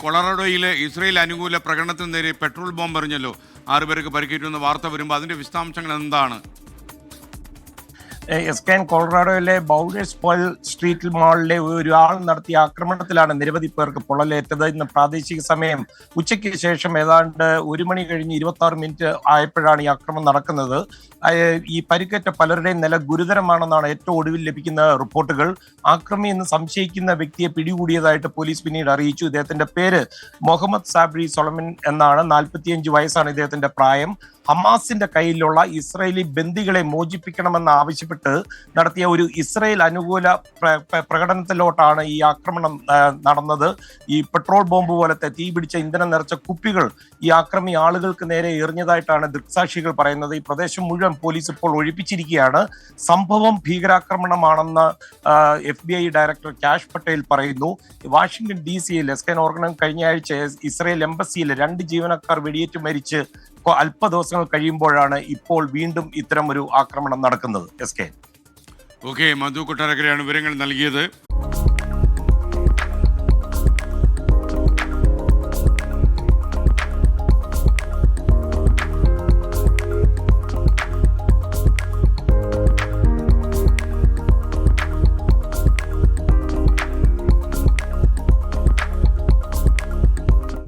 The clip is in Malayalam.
കൊളറാഡോയിലെ ഇസ്രയേൽ അനുകൂല പ്രകടനത്തിന് നേരെ പെട്രോൾ ബോംബ് എറിഞ്ഞല്ലോ ആറുപേർക്ക് പരിക്കേറ്റുന്ന വാർത്ത വരുമ്പോൾ അതിന്റെ വിശദാംശങ്ങൾ എന്താണ്? എസ് കെ എൻ കൊളറാഡോയിലെ ബൗഡേഴ്സ് പോൾ സ്ട്രീറ്റ് മാളിലെ ആൾ നടത്തിയ ആക്രമണത്തിലാണ് നിരവധി പേർക്ക് പൊള്ളലേറ്റത്. ഇന്ന് പ്രാദേശിക സമയം ഉച്ചയ്ക്ക് ശേഷം ഏതാണ്ട് ഒരു മണി കഴിഞ്ഞ് ഇരുപത്തി ആറ് മിനിറ്റ് ആയപ്പോഴാണ് ഈ ആക്രമണം നടക്കുന്നത്. ഈ പരിക്കേറ്റ പലരുടെയും നില ഗുരുതരമാണെന്നാണ് ഏറ്റവും ഒടുവിൽ ലഭിക്കുന്ന റിപ്പോർട്ടുകൾ. ആക്രമി എന്ന് സംശയിക്കുന്ന വ്യക്തിയെ പിടികൂടിയതായിട്ട് പോലീസ് പിന്നീട് അറിയിച്ചു. ഇദ്ദേഹത്തിന്റെ പേര് മുഹമ്മദ് സാബ്രി സൊളമൻ എന്നാണ്. നാൽപ്പത്തിയഞ്ച് വയസ്സാണ് ഇദ്ദേഹത്തിന്റെ പ്രായം. ഹമാസിന്റെ കയ്യിലുള്ള ഇസ്രയേലി ബന്ദികളെ മോചിപ്പിക്കണമെന്ന് ആവശ്യപ്പെട്ട് നടത്തിയ ഒരു ഇസ്രയേൽ അനുകൂല പ്ര- പ്ര- പ്രകടനത്തിലോട്ടാണ് ഈ ആക്രമണം നടന്നത്. ഈ പെട്രോൾ ബോംബ് പോലത്തെ തീ പിടിച്ച ഇന്ധനം നിറച്ച കുപ്പികൾ ഈ ആക്രമി ആളുകൾക്ക് നേരെ എറിഞ്ഞതായിട്ടാണ് ദൃക്സാക്ഷികൾ പറയുന്നത്. ഈ പ്രദേശം മുഴുവൻ പോലീസ് ഇപ്പോൾ ഒഴിപ്പിച്ചിരിക്കുകയാണ്. സംഭവം ഭീകരാക്രമണമാണെന്ന് F B I director Kash Patel പറയുന്നു. വാഷിംഗ്ടൺ ഡി സിയിൽ എസ്കൻ ഓർഗനം കഴിഞ്ഞ ആഴ്ച ഇസ്രയേൽ എംബസിയിൽ രണ്ട് ജീവനക്കാർ വെടിയേറ്റ് മരിച്ച് അല്പ ദിവസങ്ങൾ കഴിയുമ്പോഴാണ് ഇപ്പോൾ വീണ്ടും ഇത്തരം ഒരു ആക്രമണം നടക്കുന്നത്. S K. ഓക്കെ മധു കൊട്ടാരക്കരയാണ് വിവരങ്ങൾ നൽകിയത്.